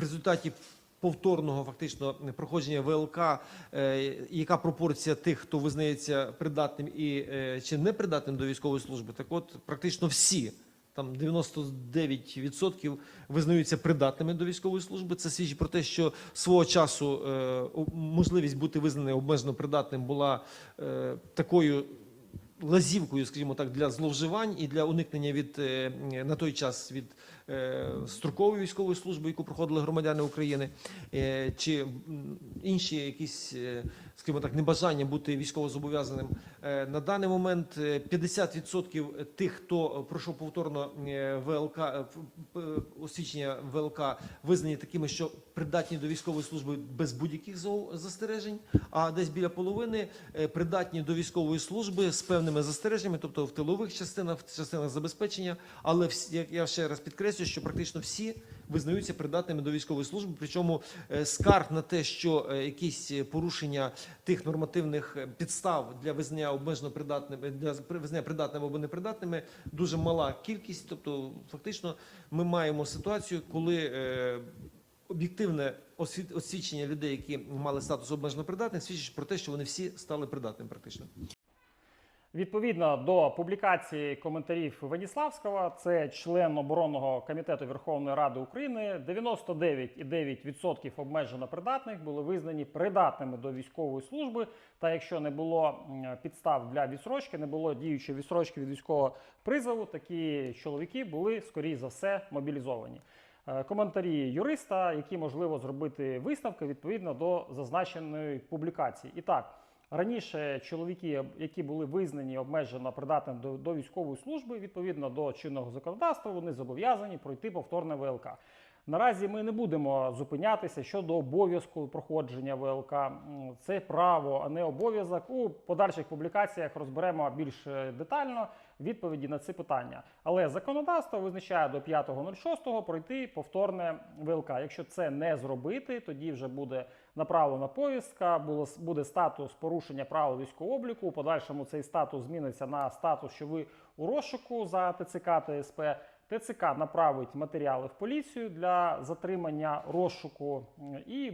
в результаті повторного фактично проходження ВЛК, е, яка пропорція тих, хто визнається придатним і е, чи непридатним до військової служби, так от практично всі. Там 99% визнаються придатними до військової служби. Це свідчить про те, що свого часу е, можливість бути визнаним обмежено придатним була такою лазівкою, скажімо так, для зловживань і для уникнення від е, на той час від е, строкової військової служби, яку проходили громадяни України, е, чи інші якісь, скажімо так, небажання бути військовозобов'язаним. Е, На даний момент е, 50% тих, хто пройшов повторно е, ВЛК, е, освідчення ВЛК, визнані такими, що придатні до військової служби без будь-яких застережень, а десь біля половини е, придатні до військової служби з певними застереженнями, тобто в тилових частинах, в частинах забезпечення. Але я ще раз підкреслюю, що практично всі визнаються придатними до військової служби. Причому е, скарг на те, що е, якісь е, порушення тих нормативних підстав для визнання обмежено придатними для визнання придатними або непридатними дуже мала кількість. Тобто, фактично, ми маємо ситуацію, коли об'єктивне освідчення людей, які мали статус обмежено придатних, свідчить про те, що вони всі стали придатними практично. Відповідно до публікації коментарів Веніславського, це член оборонного комітету Верховної Ради України, 99,9% обмежено придатних були визнані придатними до військової служби. Та якщо не було підстав для відсрочки, не було діючої відсрочки від військового призову, такі чоловіки були скоріш за все мобілізовані. Е, Коментарі юриста, які можливо зробити виставки відповідно до зазначеної публікації. І так. Раніше чоловіки, які були визнані обмежено придатним до, до військової служби, відповідно до чинного законодавства, вони зобов'язані пройти повторне ВЛК. Наразі ми не будемо зупинятися щодо обов'язку проходження ВЛК. Це право, а не обов'язок. У подальших публікаціях розберемо більш е, детально відповіді на ці питання. Але законодавство визначає до 5.06 пройти повторне ВЛК. Якщо це не зробити, тоді вже буде направлена повістка, було- буде статус порушення правил військового обліку. У подальшому цей статус зміниться на статус, що ви у розшуку за ТЦК та СП. ТЦК направить матеріали в поліцію для затримання розшуку і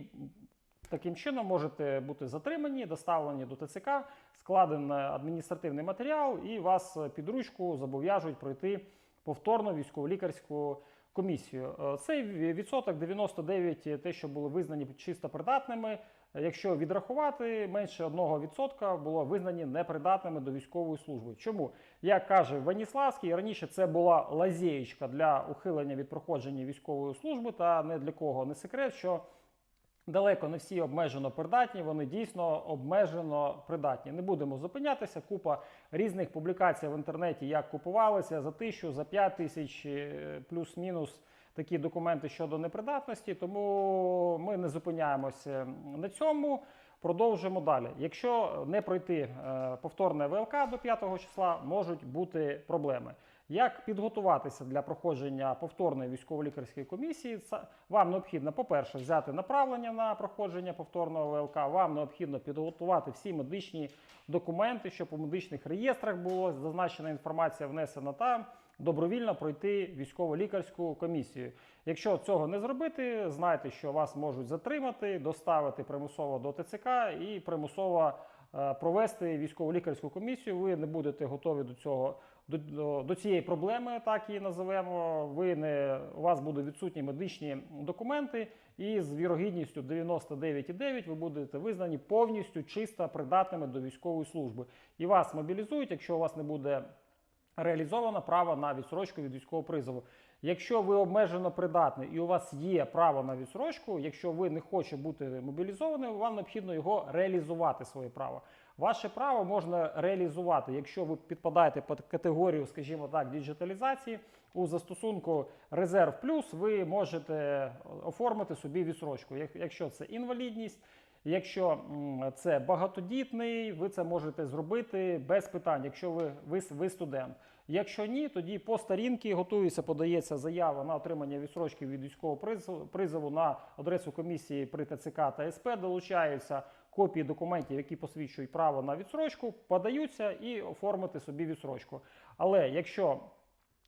таким чином можете бути затримані, доставлені до ТЦК, складений адміністративний матеріал, і вас е, під ручку зобов'яжуть пройти повторно військово-лікарську комісію. Е, Цей ві- відсоток 99, те, що були визнані чисто придатними. Е, Якщо відрахувати, менше 1% було визнані непридатними до військової служби. Чому? Як каже Ваніславський, раніше це була лазєєчка для ухилення від проходження військової служби, та не для кого не секрет, що далеко не всі обмежено придатні, вони дійсно обмежено придатні. Не будемо зупинятися. Купа різних публікацій в інтернеті, як купувалися за тисячу, за п'ять тисяч, е, плюс-мінус такі документи щодо непридатності. Тому ми не зупиняємося на цьому. Продовжуємо далі. Якщо не пройти е, повторне ВЛК до 5 числа, можуть бути проблеми. Як підготуватися для проходження повторної військово-лікарської комісії? Вам необхідно, по-перше, взяти направлення на проходження повторного ВЛК. Вам необхідно підготувати всі медичні документи, щоб у медичних реєстрах була зазначена інформація внесена та добровільно пройти військово-лікарську комісію. Якщо цього не зробити, знайте, що вас можуть затримати, доставити примусово до ТЦК і примусово е, провести військово-лікарську комісію. Ви не будете готові до цього. До, до, цієї проблеми, так її називемо. Ви не у вас будуть відсутні медичні документи, і з вірогідністю 99,9 ви будете визнані повністю чисто придатними до військової служби. І вас мобілізують, якщо у вас не буде реалізовано право на відсрочку від військового призову. Якщо ви обмежено придатний і у вас є право на відсрочку, якщо ви не хочете бути мобілізованим, вам необхідно його реалізувати своє право. Ваше право можна реалізувати, якщо ви підпадаєте під категорію, скажімо так, діджиталізації. У застосунку Резерв Плюс ви можете оформити собі відсрочку. Як- Якщо це інвалідність, Якщо це багатодітний, ви це можете зробити без питань, якщо ви, ви, ви студент. Якщо ні, тоді по старінки готується, подається заява на отримання відсрочки від військового призову- на адресу комісії при ТЦК та СП, долучаються копії документів, які посвідчують право на відсрочку, подаються і оформити собі відсрочку. Але якщо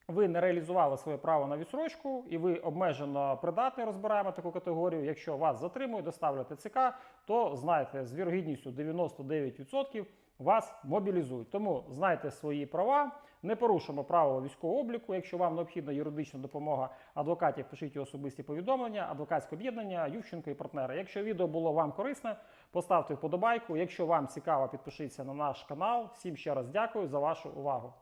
ви не реалізували своє право на відсрочку і ви обмежено придатний, розбираємо таку категорію. Якщо вас затримують, доставлять ТЦК, то знайте, з вірогідністю 99% вас мобілізують. Тому знайте свої права, не порушимо правила військового обліку. Якщо вам необхідна юридична допомога адвокатів, пишіть особисті повідомлення, адвокатське об'єднання, Ющенко і партнери. Якщо відео було вам корисне, поставте вподобайку. Якщо вам цікаво, підпишіться на наш канал. Всім ще раз дякую за вашу увагу.